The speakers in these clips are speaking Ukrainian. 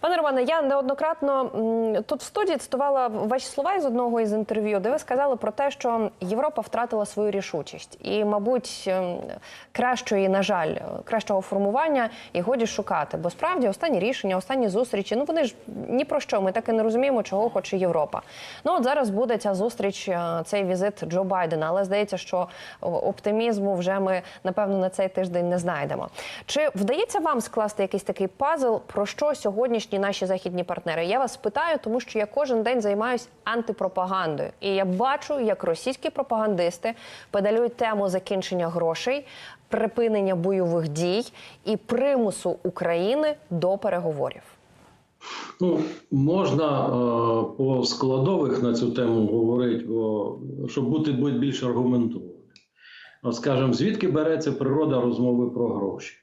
Пане Романе, я неоднократно тут в студії цитувала ваші слова із одного із інтерв'ю, де ви сказали про те, що Європа втратила свою рішучість, і, мабуть, ем, кращої, на жаль, кращого формування і годі шукати. Бо справді останні рішення, останні зустрічі, ну вони ж ні про що. Ми так і не розуміємо, чого хоче Європа. Ну от зараз буде ця зустріч, е, цей візит Джо Байдена, але здається, що оптимізму вже ми напевно на цей тиждень не знайдемо. Чи вдається вам скласти якийсь такий пазл, про що сьогоднішні наші західні партнери? Я вас питаю, тому що я кожен день займаюся антипропагандою, і я бачу, як російські пропагандисти педалюють тему закінчення грошей, припинення бойових дій і примусу України до переговорів. Ну, можна е, по складових на цю тему говорити, бо, щоб бути більш аргументованим. От, скажімо, звідки береться природа розмови про гроші?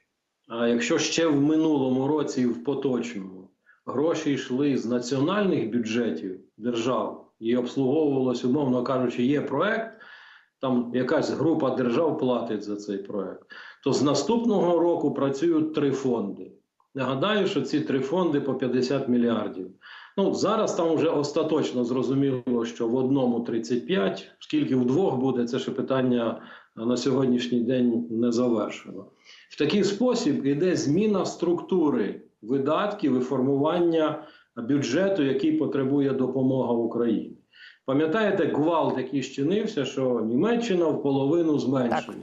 А якщо ще в минулому році і в поточному гроші йшли з національних бюджетів держав і обслуговувалось, умовно кажучи, є проект, там якась група держав платить за цей проект, то з наступного року працюють три фонди. Нагадаю, що ці три фонди по 50 мільярдів. Ну зараз там вже остаточно зрозуміло, що в одному 35, скільки в двох буде, це ще питання на сьогоднішній день не завершено. В такий спосіб іде зміна структури видатків і формування бюджету, який потребує допомога Україні. Пам'ятаєте гвалт, який щинився, що Німеччина в половину зменшує.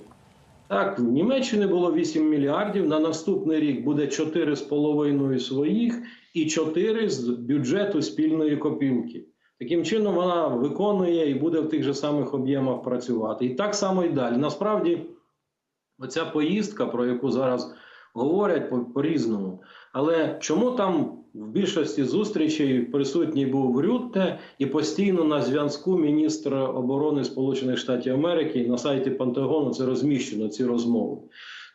Так, в Німеччині було 8 мільярдів. На наступний рік буде 4,5 своїх і 4 з бюджету спільної копілки. Таким чином вона виконує і буде в тих же самих об'ємах працювати. І так само і далі. Насправді, оця поїздка, про яку зараз говорять по- по-різному. Але чому там в більшості зустрічей присутній був Рютте і постійно на зв'язку міністр оборони Сполучених Штатів Америки на сайті Пентагону це розміщено ці розмови.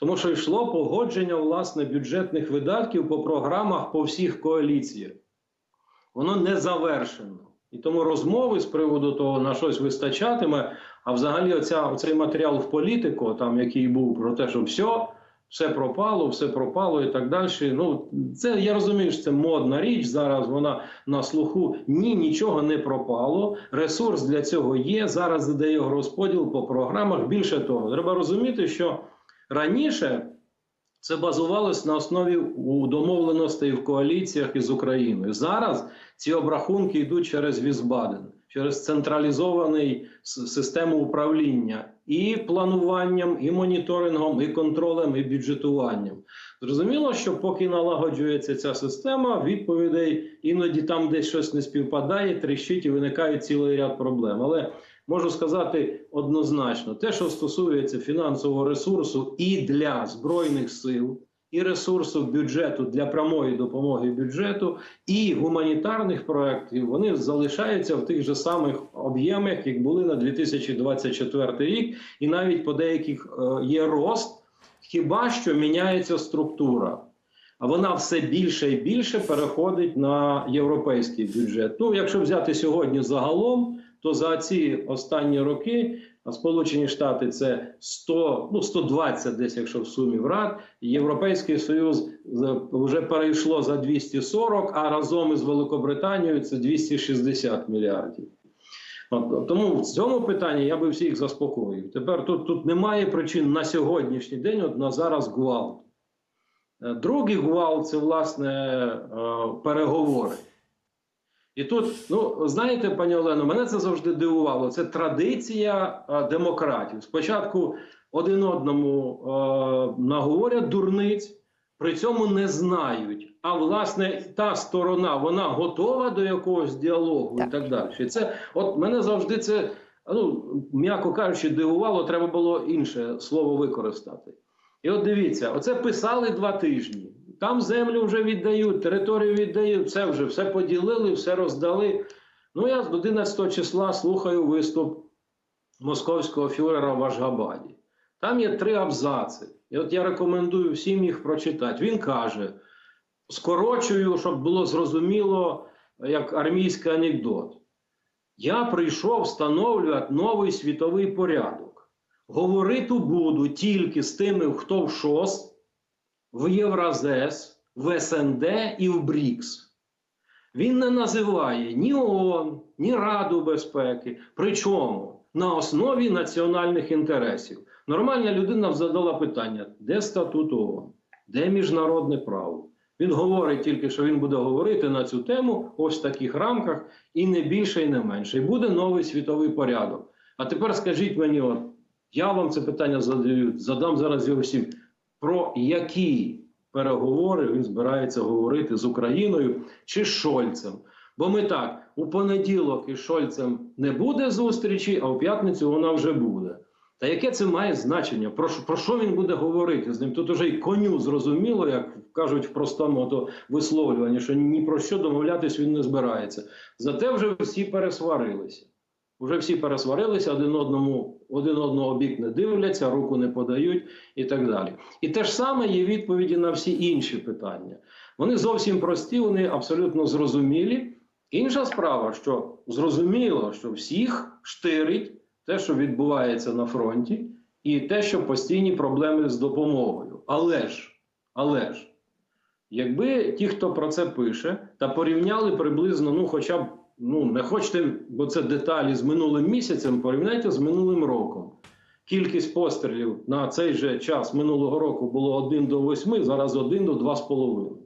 Тому що йшло погодження власне бюджетних видатків по програмах по всіх коаліціях. Воно не завершено. І тому розмови з приводу того, на щось вистачатиме, а взагалі оця, оцей матеріал в політику, там який був про те, що все, все пропало, все пропало і так далі. Ну, це я розумію, що це модна річ. Зараз вона на слуху. Ні, нічого не пропало. Ресурс для цього є. Зараз іде його розподіл по програмах. Більше того, треба розуміти, що раніше це базувалось на основі домовленостей в коаліціях із Україною. Зараз ці обрахунки йдуть через Візбаден, через централізований систему управління і плануванням, і моніторингом, і контролем, і бюджетуванням. Зрозуміло, що поки налагоджується ця система, відповідей іноді там десь щось не співпадає, тріщить і виникає цілий ряд проблем. Але можу сказати однозначно, те, що стосується фінансового ресурсу і для збройних сил, і ресурсу бюджету для прямої допомоги бюджету, і гуманітарних проєктів, вони залишаються в тих же самих об'ємах, як були на 2024 рік, і навіть по деяких е, є рост, хіба що міняється структура. А вона все більше і більше переходить на європейський бюджет. Ну, якщо взяти сьогодні загалом, то за ці останні роки Сполучені Штати це 100, ну 120 десь, якщо в сумі врат. Європейський Союз вже перейшло за 240, а разом із Великобританією це 260 мільярдів. Тому в цьому питанні я би всіх заспокоїв. Тепер тут, тут немає причин на сьогоднішній день, от на зараз гвалт. Е, Другий гвалт це власне е, переговори. І тут, ну знаєте, пані Олено, мене це завжди дивувало. Це традиція е, демократів. Спочатку один одному е, наговорять дурниць, при цьому не знають. А власне та сторона вона готова до якогось діалогу Так. і так далі. І це от мене завжди це, ну м'яко кажучи, дивувало. Треба було інше слово використати. І от дивіться, оце писали два тижні. Там землю вже віддають, територію віддають, все вже все поділили, все роздали. Ну, я з 11 числа слухаю виступ московського фюрера в Ашгабаді. Там є три абзаци. І от я рекомендую всім їх прочитати. Він каже: скорочую, щоб було зрозуміло, як армійський анекдот. Я прийшов встановлювати новий світовий порядок. Говорити буду тільки з тими, хто в ШОС, в Євразес, в СНД і в БРІКС. Він не називає ні ООН, ні Раду безпеки. Причому на основі національних інтересів. Нормальна людина задала питання: де статут ООН, де міжнародне право? Він говорить тільки, що він буде говорити на цю тему ось в таких рамках, і не більше, і не менше. І буде новий світовий порядок. А тепер скажіть мені, от я вам це питання задаю, задам зараз його всім. Про які переговори він збирається говорити з Україною чи Шольцем? Бо ми так, у понеділок із Шольцем не буде зустрічі, а у п'ятницю вона вже буде. Та яке це має значення? Про, що- про що він буде говорити з ним? Тут уже й коню зрозуміло, як кажуть в простому то висловлюванні, що ні про що домовлятись він не збирається. Зате вже всі пересварилися. Вже всі пересварилися, один одному один одного бік не дивляться, руку не подають і так далі. І те ж саме є відповіді на всі інші питання. Вони зовсім прості, вони абсолютно зрозумілі. Інша справа, що зрозуміло, що всіх штирить те, що відбувається на фронті, і те, що постійні проблеми з допомогою. Але ж, але ж, якби ті, хто про це пише, та порівняли приблизно, ну, хоча б, ну, не хочете, бо це деталі з минулим місяцем, порівняйте з минулим роком. Кількість пострілів на цей же час минулого року було 1 до 8, зараз 1 до 2,5.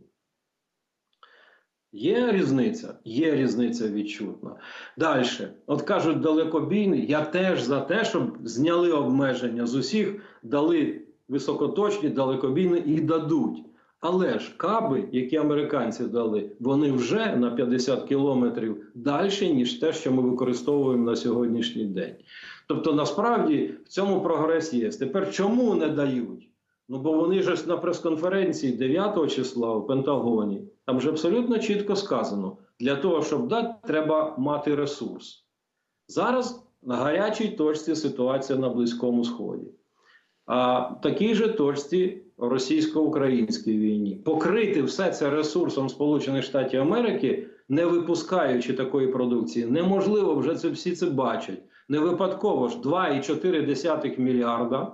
Є різниця, є різниця відчутна. Далі, от кажуть, далекобійний, я теж за те, щоб зняли обмеження з усіх, дали високоточні, далекобійні і дадуть. Але ж каби, які американці дали, вони вже на 50 кілометрів далі, ніж те, що ми використовуємо на сьогоднішній день. Тобто, насправді в цьому прогрес є. Тепер чому не дають? Ну бо вони ж на прес-конференції 9 числа в Пентагоні там же абсолютно чітко сказано: для того, щоб дати, треба мати ресурс. Зараз на гарячій точці ситуація на Близькому Сході. А такій же точці російсько-українській війні. Покрити все це ресурсом Сполучених Штатів Америки, не випускаючи такої продукції, неможливо вже це всі це бачать. Не випадково ж 2,4 мільярда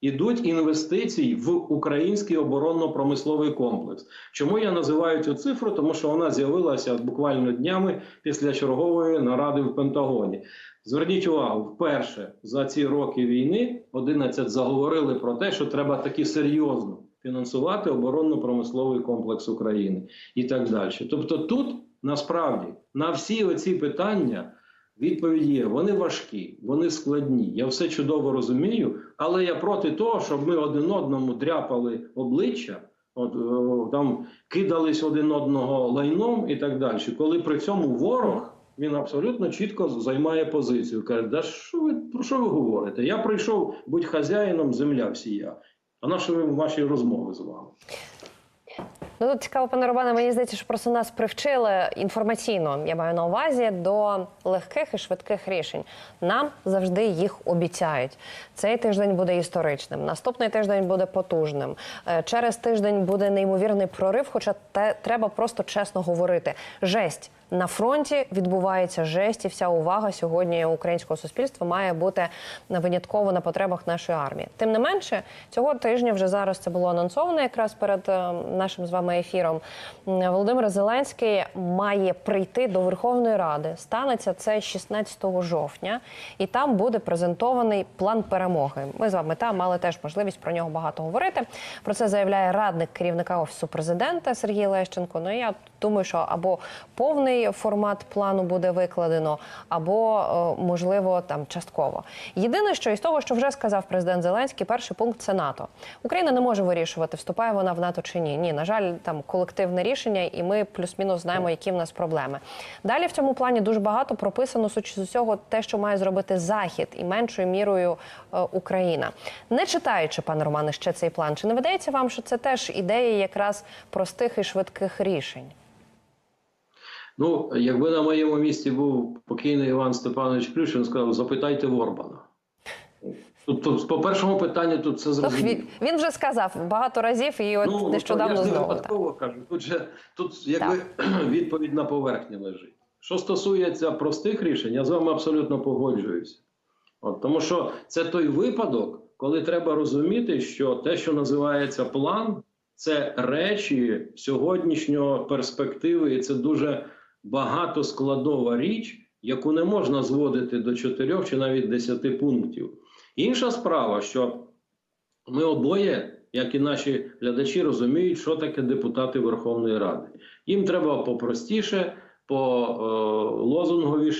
ідуть інвестиції в український оборонно-промисловий комплекс. Чому я називаю цю цифру? Тому що вона з'явилася буквально днями після чергової наради в Пентагоні. Зверніть увагу, вперше за ці роки війни 11 заговорили про те, що треба таки серйозно фінансувати оборонно-промисловий комплекс України і так далі. Тобто, тут насправді на всі оці питання. Відповіді є, вони важкі, вони складні. Я все чудово розумію, але я проти того, щоб ми один одному дряпали обличчя, от е, там кидались один одного лайном і так далі. Коли при цьому ворог він абсолютно чітко займає позицію. Каже, да що ви про що ви говорите? Я прийшов будь хазяїном, земля всія. А на що ви ваші розмови з вами? Ну тут цікаво, пане Романе, мені здається, що просто нас привчили інформаційно. Я маю на увазі до легких і швидких рішень. Нам завжди їх обіцяють. Цей тиждень буде історичним, наступний тиждень буде потужним. Е, Через тиждень буде неймовірний прорив. Хоча те треба просто чесно говорити. Жесть на фронті відбувається жесть, і вся увага сьогодні українського суспільства має бути винятково на потребах нашої армії. Тим не менше, цього тижня вже зараз це було анонсовано якраз перед е, нашим з вами ефіром. Володимир Зеленський має прийти до Верховної Ради. Станеться це 16 жовтня, і там буде презентований план перемоги. Ми з вами там мали теж можливість про нього багато говорити. Про це заявляє радник керівника офісу президента Сергій Лещенко. Ну я думаю, що або повний формат плану буде викладено, або е, можливо там частково. Єдине, що із того, що вже сказав президент Зеленський, перший пункт це НАТО. Україна не може вирішувати, вступає вона в НАТО чи ні. Ні, на жаль, там колективне рішення, і ми плюс-мінус знаємо, які в нас проблеми. Далі в цьому плані дуже багато прописано з усього те, що має зробити Захід і меншою мірою е, Україна. Не читаючи, пане Романе, ще цей план, чи не видається вам, що це теж ідея якраз простих і швидких рішень? Ну, якби на моєму місці був покійний Іван Степанович Плющин, сказав, запитайте в Орбана. Тут, тут по першому питанню тут все Ну, зрозуміло. він, він вже сказав багато разів, і от Ну, нещодавно я ж не знову. Випадково кажу. Тут же тут якби відповідь на поверхні лежить. Що стосується простих рішень, я з вами абсолютно погоджуюся. От, тому що це той випадок, коли треба розуміти, що те, що називається план, це речі сьогоднішнього перспективи, і це дуже багатоскладова річ, яку не можна зводити до чотирьох чи навіть десяти пунктів. Інша справа, що ми обоє, як і наші глядачі, розуміють, що таке депутати Верховної Ради. Їм треба попростіше, по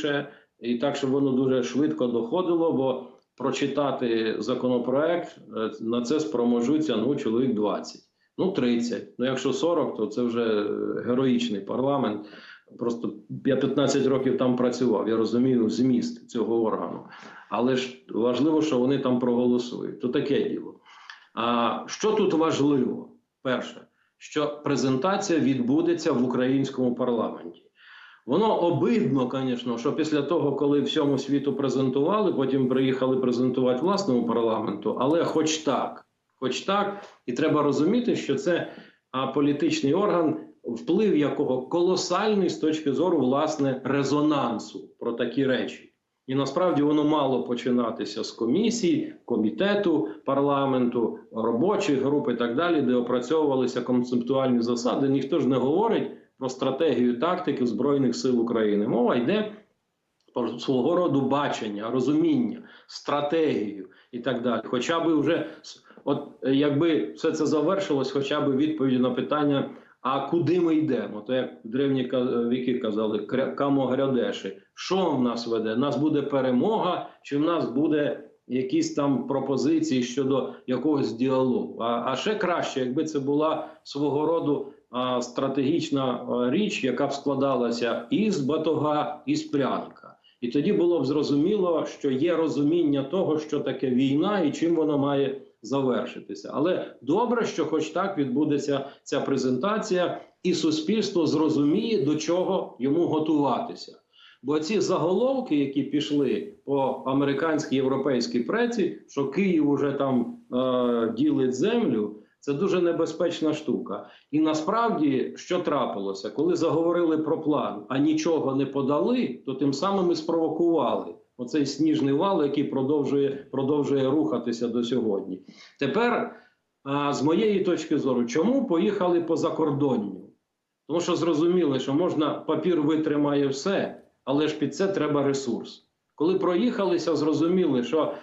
е, і так, щоб воно дуже швидко доходило, бо прочитати законопроект е, на це спроможуться ну, чоловік 20, ну 30. Ну, якщо 40, то це вже героїчний парламент. Просто я 15 років там працював, я розумію зміст цього органу. Але ж важливо, що вони там проголосують. То таке діло. А що тут важливо? Перше, що презентація відбудеться в українському парламенті. Воно обидно, звісно, що після того, коли всьому світу презентували, потім приїхали презентувати власному парламенту, але хоч так, хоч так, і треба розуміти, що це політичний орган, вплив якого колосальний з точки зору власне резонансу про такі речі. І насправді воно мало починатися з комісій, комітету парламенту, робочих груп і так далі, де опрацьовувалися концептуальні засади. Ніхто ж не говорить про стратегію тактики Збройних сил України. Мова йде про свого роду бачення, розуміння, стратегію і так далі. Хоча б вже от якби все це завершилось, хоча б відповіді на питання. А куди ми йдемо? То як древні ка- віки казали, «Кря- грядеші. Що в нас веде? Нас буде перемога, чи в нас буде якісь там пропозиції щодо якогось діалогу? А, а ще краще, якби це була свого роду а, стратегічна річ, яка б складалася із батога, із пряника. І тоді було б зрозуміло, що є розуміння того, що таке війна і чим вона має завершитися. Але добре, що хоч так відбудеться ця презентація, і суспільство зрозуміє, до чого йому готуватися. Бо ці заголовки, які пішли по американській європейській преці, що Київ уже там е, ділить землю, це дуже небезпечна штука. І насправді, що трапилося, коли заговорили про план, а нічого не подали, то тим самим і спровокували оцей сніжний вал, який продовжує, продовжує рухатися до сьогодні. Тепер, з моєї точки зору, чому поїхали по закордонню? Тому що зрозуміли, що можна папір витримає все, але ж під це треба ресурс. Коли проїхалися, зрозуміли, що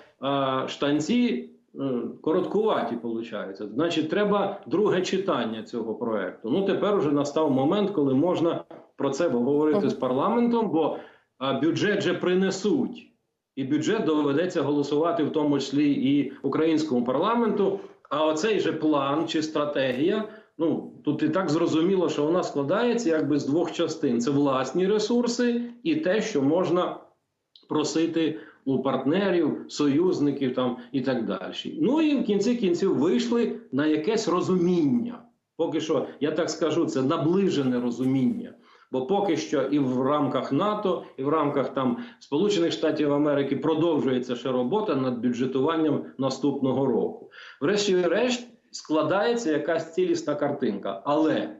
штанці е, короткуваті, виходить. Значить, треба друге читання цього проекту. Ну тепер уже настав момент, коли можна про це говорити з парламентом, бо а, бюджет же принесуть. І бюджет доведеться голосувати в тому числі і українському парламенту. А оцей же план чи стратегія. Ну тут і так зрозуміло, що вона складається якби з двох частин: це власні ресурси і те, що можна просити у партнерів, союзників там і так далі. Ну і в кінці кінців вийшли на якесь розуміння. Поки що, я так скажу, це наближене розуміння. Бо поки що і в рамках НАТО, і в рамках там Сполучених Штатів Америки продовжується ще робота над бюджетуванням наступного року. Врешті-решт складається якась цілісна картинка. Але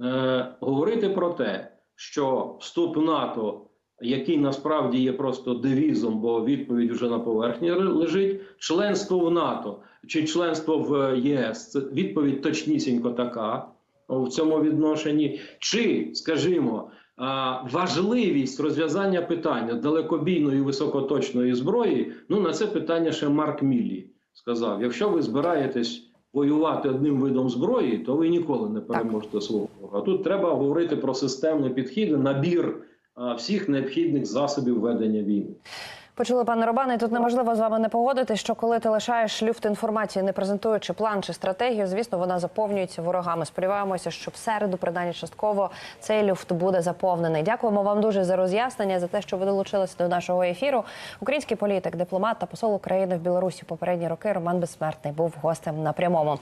е, говорити про те, що вступ НАТО, який насправді є просто девізом, бо відповідь вже на поверхні лежить, членство в НАТО чи членство в ЄС, це відповідь точнісінько така в цьому відношенні, чи, скажімо, важливість розв'язання питання далекобійної високоточної зброї, ну на це питання ще Марк Міллі сказав: якщо ви збираєтесь воювати одним видом зброї, то ви ніколи не переможете свого ворога. Тут треба говорити про системний підхід, набір всіх необхідних засобів ведення війни. Почули, пане Романе, і тут неможливо з вами не погодити, що коли ти лишаєш люфт інформації, не презентуючи план чи стратегію, звісно, вона заповнюється ворогами. Сподіваємося, що в середу, принаймні частково, цей люфт буде заповнений. Дякуємо вам дуже за роз'яснення, за те, що ви долучилися до нашого ефіру. Український політик, дипломат та посол України в Білорусі попередні роки Роман Безсмертний був гостем на прямому.